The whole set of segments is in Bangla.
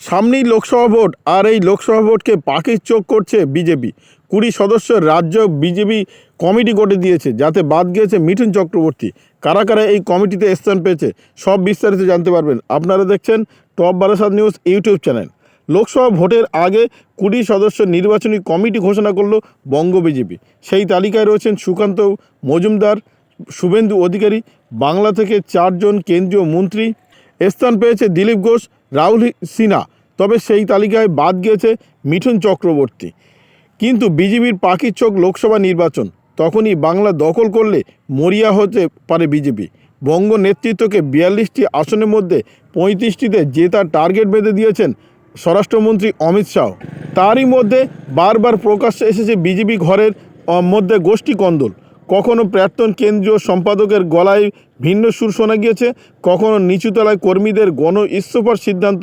সামনেই লোকসভা ভোট, আর এই লোকসভা ভোটকে পাখির চোখ করছে বিজেপি। কুড়ি সদস্য রাজ্য বিজেপি কমিটি করে দিয়েছে, যাতে বাদ গিয়েছে মিঠুন চক্রবর্তী। কারা কারা এই কমিটিতে স্থান পেয়েছে, সব বিস্তারিত জানতে পারবেন। আপনারা দেখছেন top Barasat news YouTube channel. Lok Sabha ভোটের আগে কুড়ি সদস্য নির্বাচনী কমিটি ঘোষণা করল বঙ্গ বিজেপি। সেই তালিকায় রয়েছেন সুকান্ত মজুমদার, শুভেন্দু অধিকারী, বাংলা থেকে চারজন কেন্দ্রীয় মন্ত্রী স্থান পেয়েছে দিলীপ ঘোষ, রাহুল সিনহা। তবে সেই তালিকায় বাদ গিয়েছে মিঠুন চক্রবর্তী। কিন্তু বিজেপির পাখির চোখ লোকসভা নির্বাচন, তখনই বাংলা দখল করলে মরিয়া হতে পারে বিজেপি। বঙ্গ নেতৃত্বকে বিয়াল্লিশটি আসনের মধ্যে পঁয়ত্রিশটিতে জেতার টার্গেট বেঁধে দিয়েছেন স্বরাষ্ট্রমন্ত্রী অমিত শাহ। তারই মধ্যে বারবার প্রকাশ্যে এসেছে বিজেপি ঘরের মধ্যে গোষ্ঠী কন্দল। কখনো প্রাক্তন কেন্দ্রীয় সম্পাদকের গলায় ভিন্ন সুর শোনা গিয়েছে, কখনো নিচুতলায় কর্মীদের গণ ইস্তফার সিদ্ধান্ত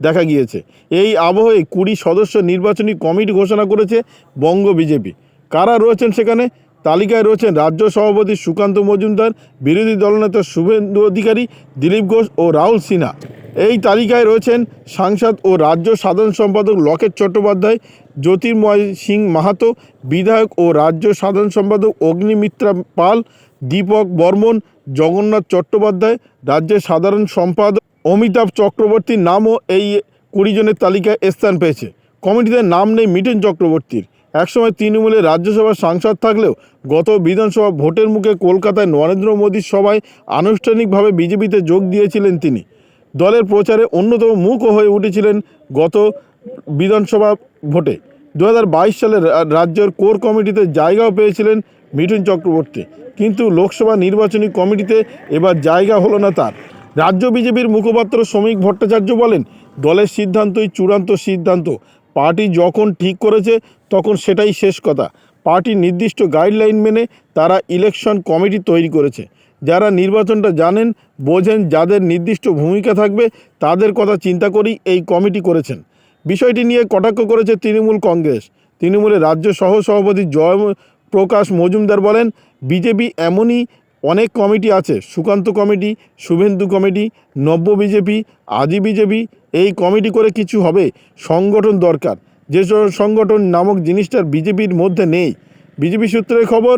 দেখা গিয়েছে। এই আবহে কুড়ি সদস্য নির্বাচনী কমিটি ঘোষণা করেছে বঙ্গ বিজেপি। কারা রয়েছেন সেখানে? তালিকায় রয়েছেন রাজ্য সভাপতি সুকান্ত মজুমদার, বিরোধী দলনেতা শুভেন্দু অধিকারী, দিলীপ ঘোষ ও রাহুল সিনহা। এই তালিকায় রয়েছেন সাংসদ ও রাজ্য সাধারণ সম্পাদক লকেট চট্টোপাধ্যায়, জ্যোতির্ময় সিং মাহাতো, বিধায়ক ও রাজ্য সাধারণ সম্পাদক অগ্নিমিত্রা পাল, দীপক বর্মন, জগন্নাথ চট্টোপাধ্যায়, রাজ্যের সাধারণ সম্পাদক অমিতাভ চক্রবর্তীর নামও এই কুড়ি জনের তালিকায় স্থান পেয়েছে। কমিটিতে নাম নেই মিঠুন চক্রবর্তীর। একসময় তৃণমূলের রাজ্যসভার সাংসদ থাকলেও গত বিধানসভা ভোটের মুখে কলকাতায় নরেন্দ্র মোদীর সভায় আনুষ্ঠানিকভাবে বিজেপিতে যোগ দিয়েছিলেন তিনি। দলের প্রচারে অন্যতম মুখও হয়ে উঠেছিলেন গত বিধানসভা ভোটে। দু সালে রা- রাজ্যের কোর কমিটিতে জায়গাও পেয়েছিলেন মিঠুন চক্রবর্তী। কিন্তু লোকসভা নির্বাচনী কমিটিতে এবার জায়গা হলো না তার। রাজ্য বিজেপির মুখপাত্র শ্রমিক ভট্টাচার্য বলেন, দলের সিদ্ধান্তই চূড়ান্ত সিদ্ধান্ত। পার্টি যখন ঠিক করেছে, তখন সেটাই শেষ কথা। পার্টির নির্দিষ্ট গাইডলাইন মেনে তারা ইলেকশন কমিটি তৈরি করেছে। যারা নির্বাচনটা জানেন, বোঝেন যাদের নির্দিষ্ট ভূমিকা থাকবে, তাদের কথা চিন্তা করেই এই কমিটি করেছেন। বিষয়টি নিয়ে কটাক্ষ করেছে তৃণমূল কংগ্রেস। তৃণমূলের রাজ্য সহ সভাপতি জয় প্রকাশ মজুমদার বলেন, বিজেপি এমনই অনেক কমিটি আছে, সুকান্ত কমিটি, শুভেন্দু কমিটি, নব্য বিজেপি, আদি বিজেপি, এই কমিটি করে কিছু হবে, সংগঠন দরকার। যে সব সংগঠন নামক জিনিসটার বিজেপির মধ্যে নেই। বিজেপি সূত্রের খবর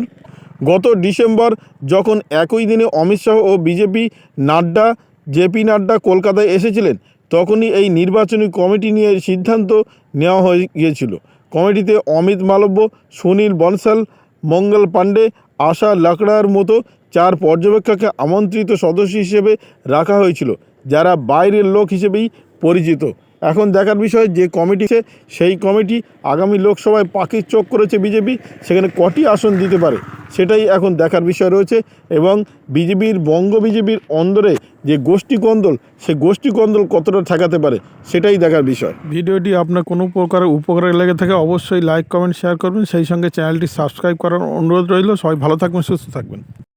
গত ডিসেম্বর যখন একই দিনে অমিত শাহ ও বিজেপি নাড্ডা, জেপি নাড্ডা কলকাতায় এসেছিলেন, তখনই এই নির্বাচনী কমিটি নিয়ে সিদ্ধান্ত নেওয়া হয়ে গিয়েছিল। কমিটিতে অমিত মালব্য, সুনীল বনসাল, মঙ্গল পাণ্ডে, আশা লাকড়ার মতো চার পর্যবেক্ষককে আমন্ত্রিত সদস্য হিসেবে রাখা হয়েছিল, যারা বাইরের লোক হিসেবেই পরিচিত। এখন দেখার বিষয় যে কমিটি সেই কমিটি আগামী লোকসভায় পাখির চোখ করেছে বিজেপি, সেখানে কটি আসন দিতে পারে? সেটাই এখন দেখার বিষয় রয়েছে এবং বিজেপির, বঙ্গ বিজেপির অন্দরে যে গোষ্ঠী কন্দল, সে গোষ্ঠী কন্দল কতটা ঠেকাতে পারে সেটাই দেখার বিষয়। ভিডিওটি আপনার কোনো প্রকার উপকারে লেগে থাকে অবশ্যই লাইক, কমেন্ট শেয়ার করবেন। সেই সঙ্গে চ্যানেলটি সাবস্ক্রাইব করার অনুরোধ রইল। সবাই ভালো থাকবেন, সুস্থ থাকবেন।